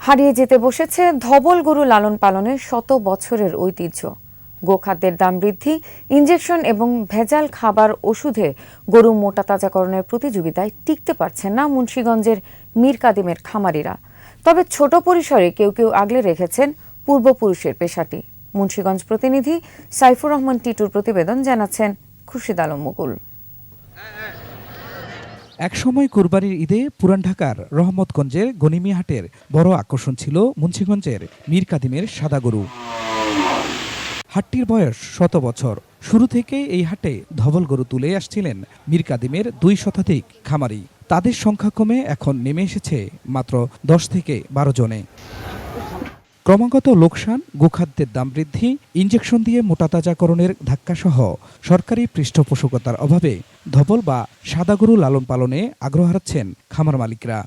হারিয়ে যেতে বসেছে ধবল গরু লালন পালনের শত বছরের ঐতিহ্য। গোখাদ্যের দাম বৃদ্ধি ইঞ্জেকশন এবং ভেজাল খাবার ওষুধে গরু মোটা তাজাকরণের প্রতিযোগিতায় টিকতে পারছেন না মুন্সীগঞ্জের মীর কাদিমের খামারিরা। তবে ছোট পরিসরে কেউ কেউ আগলে রেখেছেন পূর্বপুরুষের পেশাটি। মুন্সীগঞ্জ প্রতিনিধি সাইফুর রহমান টিটুর প্রতিবেদন জানাচ্ছেন খুরশিদ আলম মুকুল। একসময় কুরবানির ঈদে পুরান ঢাকার রহমতগঞ্জের গনিমিহাটের বড় আকর্ষণ ছিল মুন্সিগঞ্জের মীর কাদিমের সাদা গরু। হাটটির বয়স শত বছর। শুরু থেকে এই হাটে ধবল গরু তুলে আসছিলেন মীর কাদিমের দুই শতাধিক খামারি। তাদের সংখ্যা কমে এখন নেমে এসেছে মাত্র দশ থেকে বারো জনে। ক্রমাগত লোকসান গোখাদ্যের দাম বৃদ্ধি ইঞ্জেকশন দিয়ে মোটাতাজাকরণের ধাক্কাসহ সরকারি পৃষ্ঠপোষকতার অভাবে ধবল বা সাদা গরু লালন পালনে আগ্রহ হারাচ্ছেন খামার মালিকরা।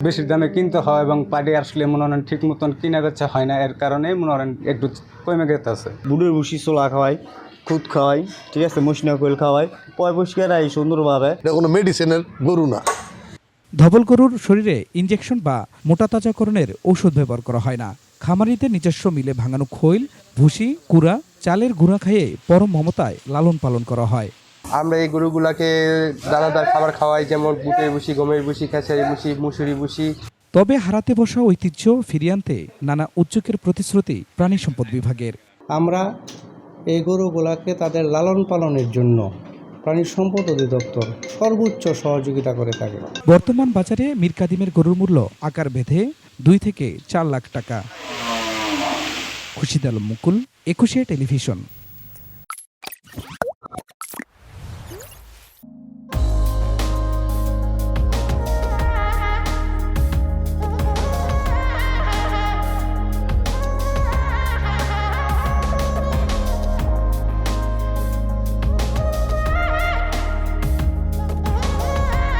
বেশি দামে কিনতে হয় এবং পাটি আসলে মনে হয় ঠিক মতন কিনা বেচা হয় না এর কারণে মনে হয় একটু কমে গেছে বুড়ের ভুসি ছোলা খাওয়াই খুদ খাওয়াই ঠিক আছে মুসনা কোয়েল খাওয়াই পয় পরিষ্কার এই সুন্দরভাবে এটা কোনো মেডিসিনের গরু না। ধবল গরুর শরীরে ইঞ্জেকশন বা মোটাতাজাকরণের ঔষধ ব্যবহার করা হয় না। খামারিদের নিজস্ব মিলে ভাঙানো খৈল ভুসি কুড়া চালের গুঁড়া খাইয়ে পরম মমতায় লালন পালন করা হয়। আমরা এই গরুগুলাকে দানাদার খাবার খাওয়াই যেমন বুটের বুসি গমের বুসি খেসারি বুসি মুসুরি বুসি তবে হারাতে বসা ঐতিহ্য ফিরিয়ে আনতে নানা উদ্যোগের প্রতিশ্রুতি প্রাণী সম্পদ বিভাগের। আমরা এই গরুগুলাকে তাদের লালন পালনের জন্য প্রাণী সম্পদ অধিদপ্তর সর্বোচ্চ সহযোগিতা করে থাকে। বর্তমান বাজারে মীর কাদিমের গরুর মূল্য আকার বেঁধে দুই থেকে চার লাখ টাকা। খুশিদাল মুকুল একুশে টেলিভিশন।